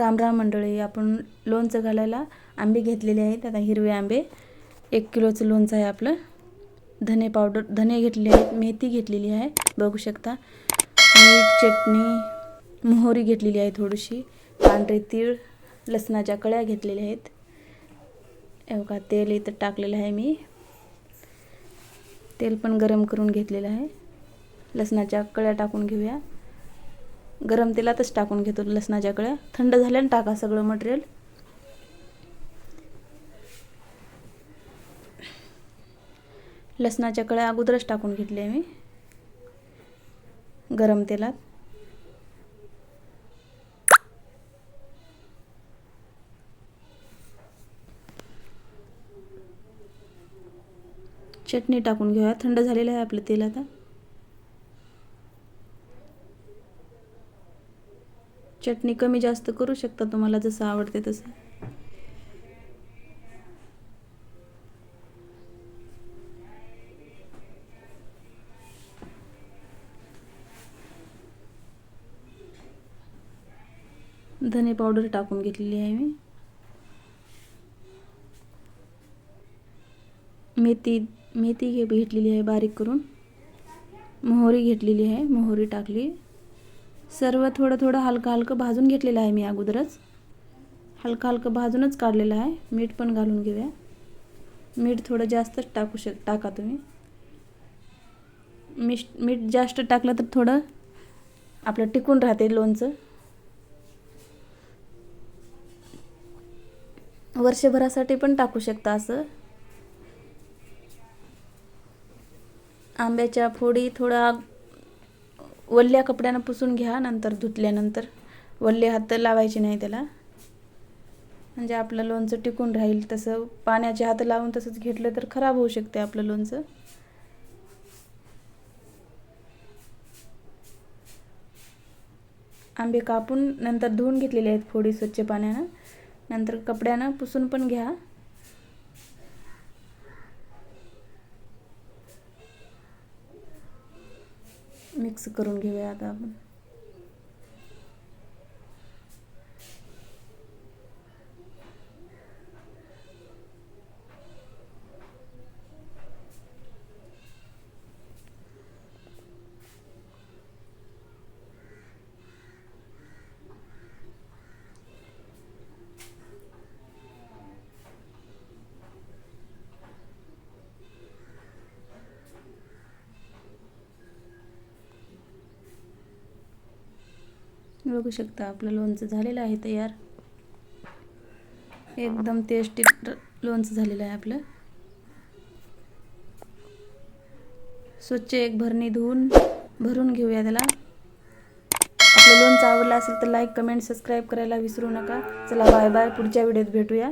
राम राम मंडळी आपण लोणचं घालायला आंबे घेतलेले आहेत. आता हिरवे आंबे एक किलोचं लोणचं आहे आपलं. धने पावडर धने घेतलेले आहेत मेथी घेतलेली आहे बघू शकता. मीठ चटणी मोहरी घेतलेली आहे थोडीशी. पांढरे तीळ लसणाच्या कळ्या घेतलेल्या आहेत. हे तेल इथं टाकलेलं आहे मी. तेल पण गरम करून घेतलेलं आहे. लसणाच्या कळ्या टाकून घेऊया. गरम तेलातच टाकून घेतो लसणाच्या कळ्या. थंड झाल्यानं टाका सगळं मटेरियल लसणाच्या कळ्या अगोदरच टाकून घेतल्या मी. गरम तेलात. चटणी टाकून घेऊया. थंड झालेलं आहे आपलं तेल आता. चटणी कमी जास्त करू शकता तुम्हाला जसं आवडते तसं. धने पावडर टाकून घेतलेली आहे मी. मेथी मेथी घे घेतलेली आहे बारीक करून. मोहरी घेतलेली आहे मोहरी टाकली. सर्व थोडं थोडं हलकं हलकं भाजून घेतलेलं आहे मी अगोदरच. हलकं हलकं भाजूनच काढलेलं आहे. मीठ पण घालून घेऊया. मीठ थोडं जास्तच टाकू शक टाका तुम्ही. मीठ मीठ जास्त टाकलं तर थोडं आपलं टिकून राहते लोणचं. वर्षभरासाठी पण टाकू शकता असं. आंब्याच्या फोडी थोडा वल्ल्या कपड्यानं पुसून घ्या नंतर धुतल्यानंतर. वल्ले हात लावायचे नाही त्याला. म्हणजे आपलं लोणचं टिकून राहील तसं. पाण्याचे हात लावून तसंच घेतलं तर खराब होऊ शकते आपलं लोणचं. आंबे कापून नंतर धुवून घेतलेले आहेत फोडी स्वच्छ पाण्यानं. नंतर कपड्यानं पुसून पण घ्या. मिक्स करून घेऊया आता आपण. बघू शकता आपलं लोणचं झालेलं आहे तयार. एकदम टेस्टी लोणचं झालेलं आहे आपलं. स्वच्छ एक भरणी धुवून भरून घेऊया त्याला. आपलं लोणचं आवडलं असेल तर लाईक कमेंट सबस्क्राईब करायला विसरू नका. चला बाय बाय पुढच्या व्हिडिओत भेटूया.